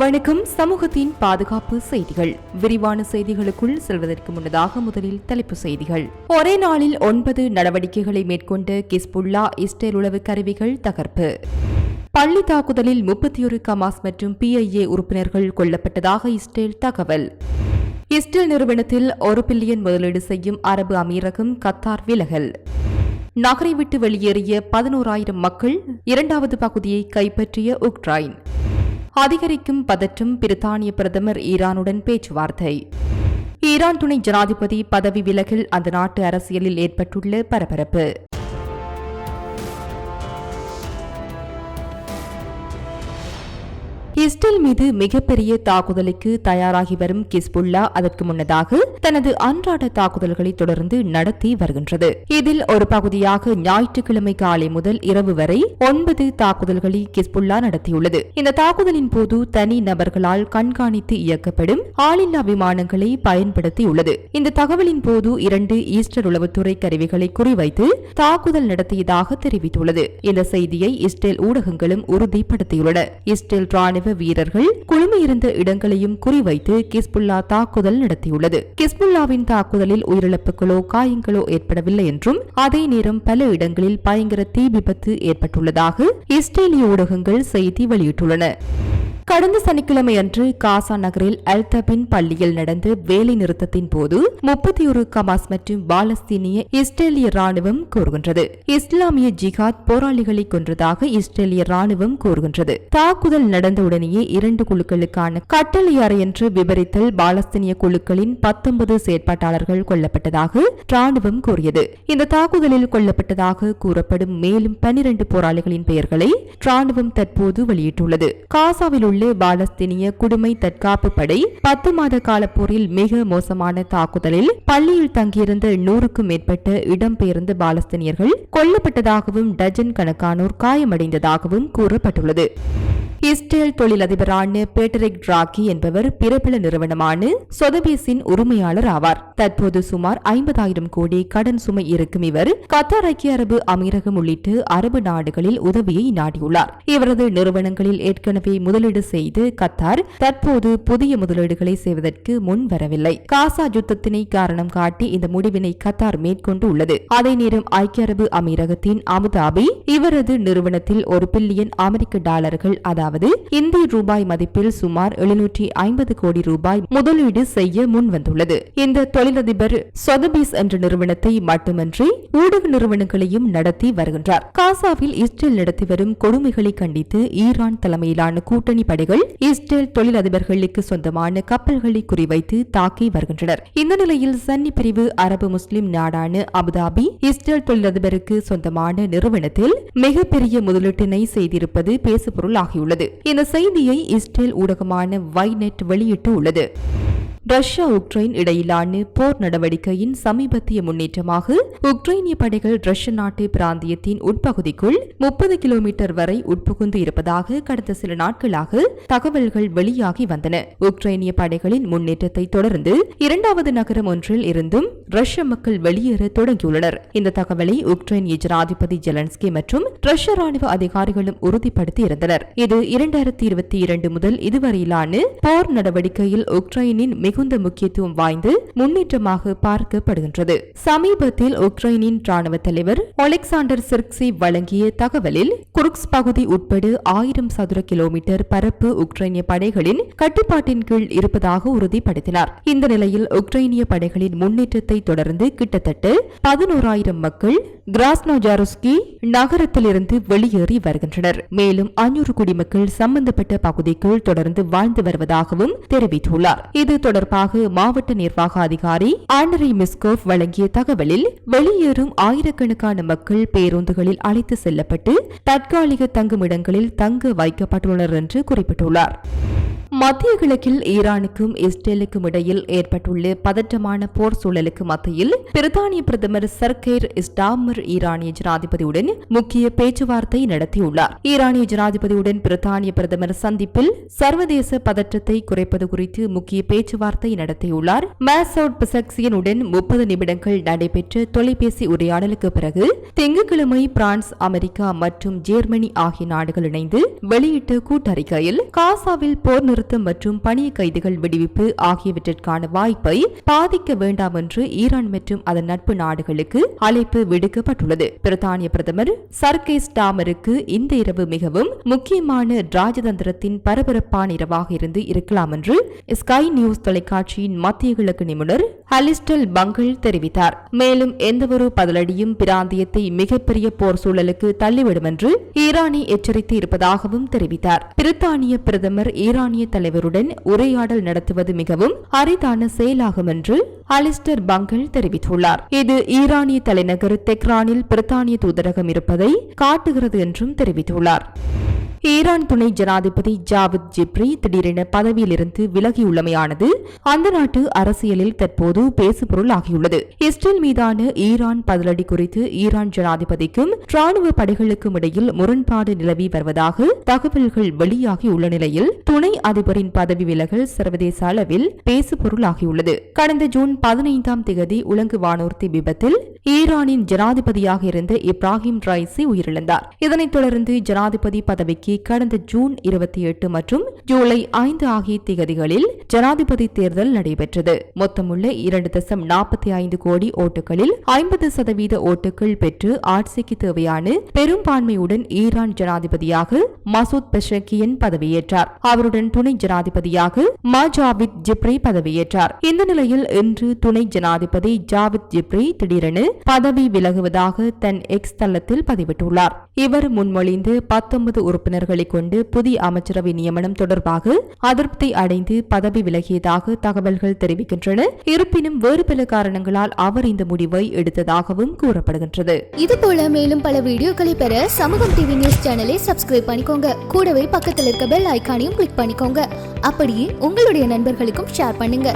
வணக்கம். சமூகத்தின் பாதுகாப்பு செய்திகள். விரிவான செய்திகளுக்குள் செல்வதற்கு முன்னதாக முதலில் தலைப்பு செய்திகள். ஒரே நாளில் ஒன்பது நடவடிக்கைகளை மேற்கொண்ட கிஸ்புல்லா இஸ்ரேல் உளவு கருவிகள் தகர்ப்பு. பள்ளி தாக்குதலில் முப்பத்தியொரு கமாஸ் மற்றும் பிஐஏ உறுப்பினர்கள் கொல்லப்பட்டதாக இஸ்ரேல் தகவல். இஸ்ரேல் நிறுவனத்தில் ஒரு பில்லியன் முதலீடு செய்யும் அரபு அமீரகம் கத்தார் விலகல். நகரை விட்டு வெளியேறிய பதினோராயிரம் மக்கள் இரண்டாவது பகுதியை கைப்பற்றிய உக்ரைன். அதிகரிக்கும் பதற்றம் பிரித்தானிய பிரதமர் ஈரானுடன் பேச்சுவார்த்தை. ஈரான் துணை ஜனாதிபதி பதவி விலகில் அந்த நாட்டு அரசியலில் ஏற்பட்டுள்ள பரபரப்பு. இஸ்ரேல் மீது மிகப்பெரிய தாக்குதலுக்கு தயாராகி வரும் கிஸ்புல்லா அதற்கு முன்னதாக தனது அன்றாட தாக்குதல்களை தொடர்ந்து நடத்தி வருகின்றது. இதில் ஒரு பகுதியாக ஞாயிற்றுக்கிழமை காலை முதல் இரவு வரை ஒன்பது தாக்குதல்களை கிஸ்புல்லா நடத்தியுள்ளது. இந்த தாக்குதலின் போது தனி நபர்களால் கண்காணித்து இயக்கப்படும் ஆளில்லா விமானங்களை பயன்படுத்தியுள்ளது. இந்த தகவலின் போது இரண்டு ஈஸ்டர் உளவுத்துறை கருவிகளை குறிவைத்து தாக்குதல் நடத்தியதாக தெரிவித்துள்ளது. இந்த செய்தியை இஸ்ரேல் ஊடகங்களும் உறுதிப்படுத்தியுள்ளன. இஸ்ரேல் ராணுவ வீரர்கள் குழுமியிருந்த இடங்களையும் குறிவைத்து கிஸ்புல்லா தாக்குதல் நடத்தியுள்ளது. கிஸ்புல்லாவின் தாக்குதலில் உயிரிழப்புகளோ காயங்களோ ஏற்படவில்லை என்றும் அதே நேரம் பல இடங்களில் பயங்கர தீ விபத்து ஏற்பட்டுள்ளதாக இஸ்ரேலிய ஊடகங்கள் செய்தி வெளியிட்டுள்ளன. கடந்த சனிக்கிழமை அன்று காசா நகரில் அல்தபின் பள்ளியில் நடந்த வேலை நிறுத்தத்தின் போது முப்பத்தி ஒரு கமாஸ் மற்றும் பாலஸ்தீனிய இஸ்ரேலிய ராணுவம் கூறுகின்றது. இஸ்லாமிய ஜிகாத் போராளிகளை கொன்றதாக இஸ்ரேலிய ராணுவம் கூறுகின்றது. தாக்குதல் நடந்தவுடனேயே இரண்டு குழுக்களுக்கான கட்டளை அறையன்று என்று விவரித்தல் பாலஸ்தீனிய குழுக்களின் பத்தொன்பது செயற்பாட்டாளர்கள் கொல்லப்பட்டதாக ராணுவம் கூறியது. இந்த தாக்குதலில் கொல்லப்பட்டதாக கூறப்படும் மேலும் பனிரண்டு போராளிகளின் பெயர்களை ராணுவம் தற்போது வெளியிட்டுள்ளது. காசாவில் உள்ள உள்ள பாலஸ்தீனிய குடிமை தற்காப்பு படை பத்து மாத கால போரில் மிக மோசமான தாக்குதலில் பள்ளியில் தங்கியிருந்த நூறுக்கும் மேற்பட்ட இடம்பெயர்ந்த பாலஸ்தீனியர்கள் கொல்லப்பட்டதாகவும் டஜன் கணக்கானோர் காயமடைந்ததாகவும் கூறப்பட்டுள்ளது. இஸ்ரேல் தொழிலதிபரான பேட்டரிக் டிராக்கி என்பவர் பிரபல நிறுவனமான சொதபேசின் உரிமையாளர் ஆவார். தற்போது சுமார் ஐம்பதாயிரம் கோடி கடன் சுமை இருக்கும் இவர் கத்தார் ஐக்கிய அரபு அமீரகம் உள்ளிட்ட அரபு நாடுகளில் உதவியை நாடியுள்ளார். இவரது நிறுவனங்களில் ஏற்கனவே முதலீடு செய்து கத்தார் தற்போது புதிய முதலீடுகளை செய்வதற்கு முன் வரவில்லை. காசா யுத்தத்தினை காரணம் காட்டி இந்த முடிவினை கத்தார் மேற்கொண்டு உள்ளது. அதே நேரம் ஐக்கிய அரபு அமீரகத்தின் அபுதாபி இவரது நிறுவனத்தில் ஒரு பில்லியன் அமெரிக்க டாலர்கள் அதாவது அதாவது இந்திய ரூபாய் மதிப்பில் சுமார் எழுநூற்றி ஐம்பது கோடி ரூபாய் முதலீடு செய்ய முன்வந்துள்ளது இந்த தொழிலதிபர் சொதபீஸ் என்ற நிறுவனத்தை மட்டுமன்றி ஊடக நிறுவனங்களையும் நடத்தி வருகின்றார். காசாவில் இஸ்ரேல் நடத்தி வரும் கொடுமைகளை கண்டித்து ஈரான் தலைமையிலான கூட்டணி படைகள் இஸ்ரேல் தொழிலதிபர்களுக்கு சொந்தமான கப்பல்களை குறிவைத்து தாக்கி வருகின்றனர். இந்த நிலையில் சன்னி பிரிவு அரபு முஸ்லிம் நாடான அபுதாபி இஸ்ரேல் தொழிலதிபருக்கு சொந்தமான நிறுவனத்தில் மிகப்பெரிய முதலீட்டினை செய்திருப்பது பேசுபொருள் ஆகியுள்ளது இந்த செய்தியை இஸ்ரேல் ஊடகமான வைநெட் வெளியிட்டு உள்ளது ரஷ்யா உக்ரைன் இடையிலான போர் நடவடிக்கையின் சமீபத்திய முன்னேற்றமாக உக்ரைனிய படைகள் ரஷ்ய நாட்டு பிராந்தியத்தின் உட்பகுதிக்குள் முப்பது கிலோமீட்டர் வரை உட்புகுந்து இருப்பதாக கடந்த சில நாட்களாக தகவல்கள் வெளியாகி வந்தன. உக்ரைனிய படைகளின் முன்னேற்றத்தை தொடர்ந்து இரண்டாவது நகரம் ஒன்றில் இருந்தும் ரஷ்ய மக்கள் வெளியேற தொடங்கியுள்ளனர். இந்த தகவலை உக்ரைனிய ஜனாதிபதி ஜெலன்ஸ்கி மற்றும் ரஷ்ய ராணுவ அதிகாரிகளும் உறுதிப்படுத்தி இருந்தனர். இது இரண்டாயிரத்தி இருபத்தி இரண்டு முதல் இதுவரையிலான போர் நடவடிக்கையில் உக்ரைனின் மிகுந்த முக்கியத்துவம் வாய்ந்து முன்னேற்றமாக பார்க்கப்படுகின்றது. சமீபத்தில் உக்ரைனின் ராணுவ தலைவர் ஒலெக்சாண்டர் சிர்க்சி வழங்கிய தகவலில் குருக்ஸ் பகுதி உட்பட ஆயிரம் சதுர கிலோமீட்டர் பரப்பு உக்ரைனிய படைகளின் கட்டுப்பாட்டின் கீழ் இருப்பதாக உறுதிப்படுத்தினார். இந்த நிலையில் உக்ரைனிய படைகளின் முன்னேற்றத்தை தொடர்ந்து கிட்டத்தட்ட பதினோராயிரம் மக்கள் கிராஸ்னோஜாருஸ்கி நகரத்திலிருந்து வெளியேறி வருகின்றனர். மேலும் அஞ்சூறு குடிமக்கள் சம்பந்தப்பட்ட பகுதிக்குள் தொடர்ந்து வாழ்ந்து வருவதாகவும் தெரிவித்துள்ளார். இது தொடர்பாக மாவட்ட நிர்வாக அதிகாரி ஆண்டரி மிஸ்கோவ் வழங்கிய தகவலில் வெளியேறும் ஆயிரக்கணக்கான மக்கள் பேருந்துகளில் அழைத்து செல்லப்பட்டு தற்காலிக தங்குமிடங்களில் தங்க வைக்கப்பட்டுள்ளனர் என்று குறிப்பிட்டுள்ளார். மத்திய கிழக்கில் ஈரானுக்கும் இஸ்ரேலுக்கும் இடையில் ஏற்பட்டுள்ள பதற்றமான போர் சூழலுக்கு மத்தியில் பிரித்தானிய பிரதமர் சர்கேர் இஸ்டாமர் ஈரானிய ஜனாதிபதியுடன் முக்கிய பேச்சுவார்த்தை நடத்தியுள்ளார். ஈரானிய ஜனாதிபதியுடன் பிரித்தானிய பிரதமர் சந்திப்பில் சர்வதேச பதற்றத்தை குறைப்பது குறித்து முக்கிய பேச்சுவார்த்தை நடத்தியுள்ளார். மேசவுட் பிசக்சியனுடன் முப்பது நிமிடங்கள் நடைபெற்ற தொலைபேசி உரையாடலுக்கு பிறகு திங்கட்கிழமை பிரான்ஸ் அமெரிக்கா மற்றும் ஜெர்மனி ஆகிய நாடுகள் இணைந்து வெளியிட்ட கூட்டறிக்கையில் காசாவில் போர் நிறுத்தம் மற்றும் பணிய கைதிகள் விடுவிப்பு ஆகியவற்றிற்கான வாய்ப்பை பாதிக்க வேண்டாம் என்று ஈரான் மற்றும் அதன் நட்பு நாடுகளுக்கு அழைப்பு விடுக்கப்பட்டுள்ளது. பிரித்தானிய பிரதமர் சர்கேஸ் டாமருக்கு இந்த இரவு மிகவும் முக்கியமான ராஜதந்திரத்தின் பரபரப்பான இரவாக இருந்து இருக்கலாம் என்று ஸ்கை நியூஸ் தொலைக்காட்சியின் மத்திய கிழக்கு நிபுணர் அலிஸ்டல் பங்கல் தெரிவித்தார். மேலும் எந்தவொரு பதிலடியும் பிராந்தியத்தை மிகப்பெரிய போர் சூழலுக்கு தள்ளிவிடும் என்று ஈரானை எச்சரித்து இருப்பதாகவும் தெரிவித்தார். பிரித்தானிய பிரதமர் ஈரானிய தலைவருடன் உரையாடல் நடத்துவது மிகவும் அரிதான செயலாகும் என்று அலிஸ்டர் பங்கல் தெரிவித்துள்ளார். இது ஈரானிய தலைநகர் தெக்ரானில் பிரித்தானிய தூதரகம் இருப்பதை காட்டுகிறது என்றும் தெரிவித்துள்ளார். ஈரான் துணை ஜனாதிபதி ஜாவித் ஜிப்ரி திடீரென பதவியிலிருந்து விலகியுள்ளமையானது அந்த நாட்டு அரசியலில் தற்போது பேசுபொருள் ஆகியுள்ளது. இஸ்ரேல் மீதான ஈரான் பதிலடி குறித்து ஈரான் ஜனாதிபதிக்கும் ராணுவ படைகளுக்கும் இடையில் முரண்பாடு நிலவி வருவதாக தகவல்கள் வெளியாகியுள்ள நிலையில் துணை அதிபரின் பதவி விலகல் சர்வதேச அளவில் பேசுபொருள் ஆகியுள்ளது. கடந்த ஜூன் பதினைந்தாம் தேதி உலங்கு வானூர்தி விபத்தில் ஈரானின் ஜனாதிபதியாக இருந்த இப்ராஹிம் ரைசி உயிரிழந்தார். இதனைத் தொடர்ந்து ஜனாதிபதி பதவிக்கு கடந்த ஜூன் இருபத்தி எட்டு மற்றும் ஜூலை ஐந்து ஆகிய திகதிகளில் ஜனாதிபதி தேர்தல் நடைபெற்றது. மொத்தமுள்ள இரண்டு தசம் நாற்பத்தி ஐந்து கோடி ஓட்டுகளில் ஐம்பது சதவீத ஓட்டுகள் பெற்று ஆட்சிக்கு தேவையான பெரும்பான்மையுடன் ஈரான் ஜனாதிபதியாக மசூத் பெஷக்கியன் பதவியேற்றார். அவருடன் துணை ஜனாதிபதியாக மாஜாவித் ஜிப்ரி பதவியேற்றார். இந்த நிலையில் இன்று துணை ஜனாதிபதி ஜாவித் ஜிப்ரி திடீரென பதவி விலகுவதாக தன் எக்ஸ் தளத்தில் பதிவிட்டுள்ளார். இவர் முன்மொழிந்து பத்தொன்பது உறுப்பினர் உறுப்பினர்களை கொண்டு புதிய அமைச்சரவை நியமனம் தொடர்பாக அதிருப்தி அடைந்து பதவி விலகியதாக தகவல்கள் தெரிவிக்கின்றன. இருப்பினும் வேறு பல காரணங்களால் அவர் இந்த முடிவை எடுத்ததாகவும் கூறப்படுகின்றது. இது போல மேலும் பல வீடியோக்களை பெற சமூகம் டிவி நியூஸ் சேனலை சப்ஸ்கிரைப் பண்ணிக்கோங்க. கூடவே பக்கத்தில் இருக்க பெல் ஐகானையும் கிளிக் பண்ணிக்கோங்க. அப்படியே உங்களுடைய நண்பர்களுக்கும் ஷேர் பண்ணுங்க.